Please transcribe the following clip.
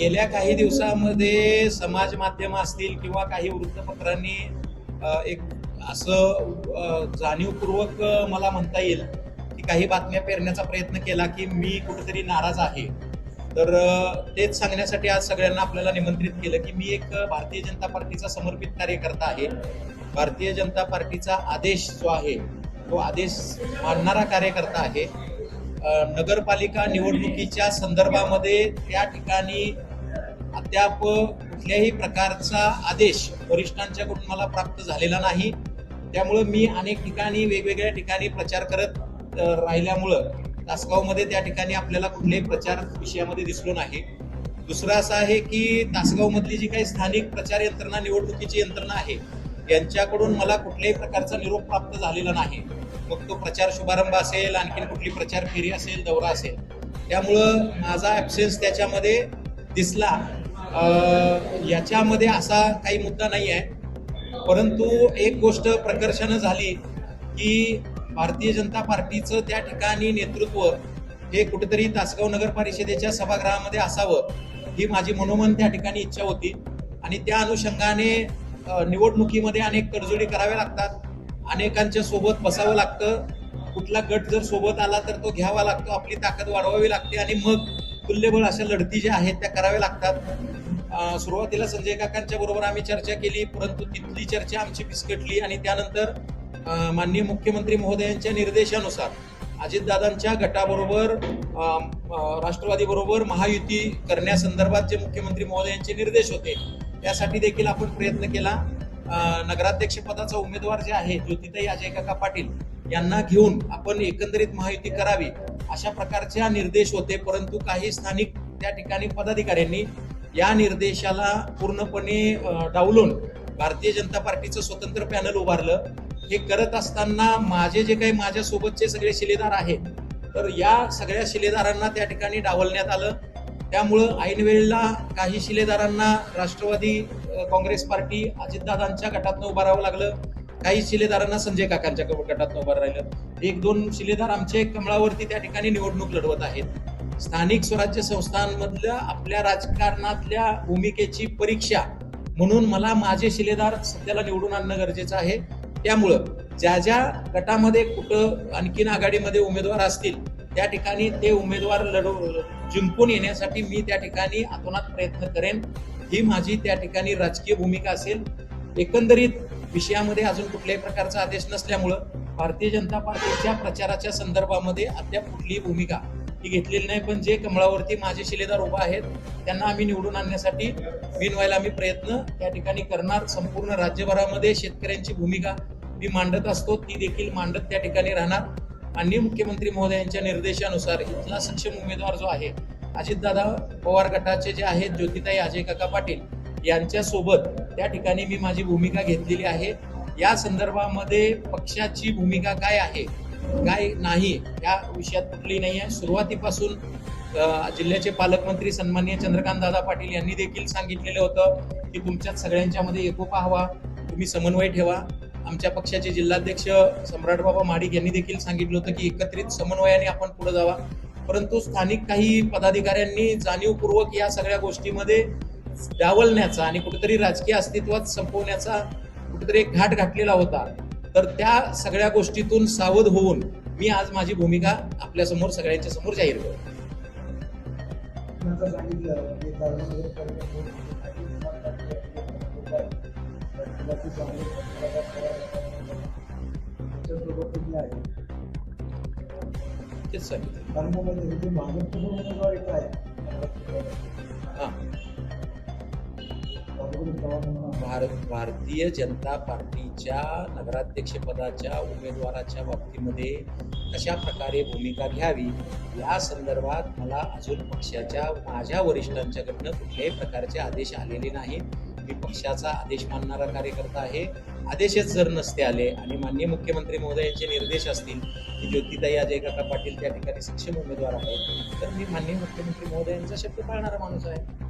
गेल्या काही दिवसामध्ये समाज माध्यम असतील किंवा काही वृत्तपत्रांनी एक असं जाणीवपूर्वक मला म्हणता येईल की काही बातम्या पेरण्याचा प्रयत्न केला की मी कुठेतरी नाराज आहे. तर तेच सांगण्यासाठी आज सगळ्यांना आपल्याला निमंत्रित केलं की मी एक भारतीय जनता पार्टीचा समर्पित कार्यकर्ता आहे. भारतीय जनता पार्टीचा आदेश जो आहे तो आदेश मानणारा कार्यकर्ता आहे. नगरपालिका निवडणुकीच्या संदर्भामध्ये त्या ठिकाणी अद्याप कुठल्याही प्रकारचा आदेश वरिष्ठांच्याकडून मला प्राप्त झालेला नाही. त्यामुळं मी अनेक ठिकाणी वेगवेगळ्या ठिकाणी प्रचार करत राहिल्यामुळं तासगावमध्ये त्या ठिकाणी आपल्याला कुठल्याही प्रचार विषयामध्ये दिसलो नाही. दुसरं असं आहे की तासगावमधली जी काही स्थानिक प्रचार यंत्रणा निवडणुकीची यंत्रणा आहे यांच्याकडून मला कुठल्याही प्रकारचा निरोप प्राप्त झालेला नाही. मग तो प्रचार शुभारंभ असेल आणखीन कुठली प्रचार फेरी असेल दौरा असेल त्यामुळं माझा ॲब्सेन्स त्याच्यामध्ये दिसला याच्यामध्ये असा काही मुद्दा नाही आहे परंतु एक गोष्ट प्रकर्षानं झाली की भारतीय जनता पार्टीचं त्या ठिकाणी नेतृत्व हे कुठेतरी तासगाव नगर परिषदेच्या सभागृहामध्ये असावं ही माझी मनोमन त्या ठिकाणी इच्छा होती. आणि त्या अनुषंगाने निवडणुकीमध्ये अनेक तडजोडी कराव्या लागतात. अनेकांच्या सोबत बसावं लागतं. कुठला गट जर सोबत आला तर तो घ्यावा लागतो आपली ताकद वाढवावी लागते आणि मग तुल्यबळ अशा लढती ज्या आहेत त्या कराव्या लागतात. सुरुवातीला संजय काकांच्या बरोबर आम्ही चर्चा केली परंतु तिथली चर्चा आमची बिस्कटली आणि त्यानंतर माननीय मुख्यमंत्री महोदयांच्या निर्देशानुसार अजितदादांच्या गटाबरोबर राष्ट्रवादी बरोबर राष्ट्रवादीबरोबर महायुती करण्यासंदर्भात जे मुख्यमंत्री महोदयांचे निर्देश होते त्यासाठी देखील आपण प्रयत्न केला. नगराध्यक्ष पदाचा उमेदवार जे आहे ज्योतिताई अजय काका पाटील यांना घेऊन आपण एकंदरीत महायुती करावी अशा प्रकारच्या निर्देश होते परंतु काही स्थानिक त्या ठिकाणी पदाधिकाऱ्यांनी या निर्देशाला पूर्णपणे डावलून भारतीय जनता पार्टीचं स्वतंत्र पॅनल उभारलं. हे करत असताना माझे जे काही माझ्यासोबतचे सगळे शिलेदार आहेत तर या सगळ्या शिलेदारांना त्या ठिकाणी डावलण्यात आलं. त्यामुळं ऐन वेळेला काही शिलेदारांना राष्ट्रवादी काँग्रेस पार्टी अजितदादांच्या गटातनं उभं राहावं लागलं. काही शिलेदारांना संजय काकांच्या गटातनं उभं राहिलं एक दोन शिलेदार आमचे कमळावरती त्या ठिकाणी निवडणूक लढवत आहेत. स्थानिक स्वराज्य संस्थांमधल्या आपल्या राजकारणातल्या भूमिकेची परीक्षा म्हणून मला माझे शिलेदार सध्याला निवडून आणणं गरजेचं आहे. त्यामुळं ज्या ज्या गटामध्ये कुठं आणखीन आघाडीमध्ये उमेदवार असतील त्या ठिकाणी ते उमेदवार लढव जिंकून येण्यासाठी मी त्या ठिकाणी अतोनात प्रयत्न करेन. ही माझी त्या ठिकाणी राजकीय भूमिका असेल. एकंदरीत विषयामध्ये अजून कुठल्याही प्रकारचा आदेश नसल्यामुळं भारतीय जनता पार्टीच्या प्रचाराच्या संदर्भामध्ये अद्याप कुठलीही भूमिका ती घेतलेली नाही पण जे कमळावरती माझे शिलेदार उभा आहेत त्यांना आम्ही निवडून आणण्यासाठी बिनवायला आम्ही प्रयत्न त्या ठिकाणी करणार. संपूर्ण राज्यभरामध्ये शेतकऱ्यांची भूमिका मी मांडत असतो ती देखील मांडत त्या ठिकाणी राहणार. माननीय मुख्यमंत्री महोदयांच्या निर्देशानुसार इथला सक्षम उमेदवार जो आहे अजितदादा पवार गटाचे जे आहेत ज्योतिताई अजय काका पाटील यांच्यासोबत त्या ठिकाणी मी माझी भूमिका घेतलेली आहे. या संदर्भामध्ये पक्षाची भूमिका काय आहे काय नाही या विषयात कुठली नाही आहे. सुरुवातीपासून जिल्ह्याचे पालकमंत्री सन्माननीय चंद्रकांत दादा पाटील यांनी देखील सांगितलेलं होतं की तुमच्यात सगळ्यांच्यामध्ये एकोपा हवा तुम्ही समन्वय ठेवा. आमच्या पक्षाचे जिल्हाध्यक्ष सम्राट बाबा माडिक यांनी देखील सांगितलं होतं की एकत्रित समन्वयाने आपण पुढे जावा. परंतु स्थानिक काही पदाधिकाऱ्यांनी जाणीवपूर्वक या सगळ्या गोष्टीमध्ये डावलण्याचा आणि कुठेतरी राजकीय अस्तित्वात संपवण्याचा कुठेतरी एक घाट घातलेला होता. तर त्या सगळ्या गोष्टीतून सावध होऊन मी आज माझी भूमिका आपल्यासमोर सगळ्यांच्या समोर जाहीर करतो. नंतर सांगितलं भारत भारतीय जनता पार्टीच्या नगराध्यक्षपदाच्या उमेदवाराच्या बाबतीमध्ये कशा प्रकारे भूमिका घ्यावी या संदर्भात मला अजून पक्षाच्या माझ्या वरिष्ठांच्याकडनं कुठल्याही प्रकारचे आदेश आलेले नाहीत. मी पक्षाचा आदेश मानणारा कार्यकर्ता आहे. आदेशच जर नसते आले आणि माननीय मुख्यमंत्री महोदयांचे निर्देश असतील की ज्योतिताई अजय काका पाटील त्या ठिकाणी सक्षम उमेदवार आहेत तर मी माननीय मुख्यमंत्री महोदयांचा शब्द पाळणारा माणूस आहे.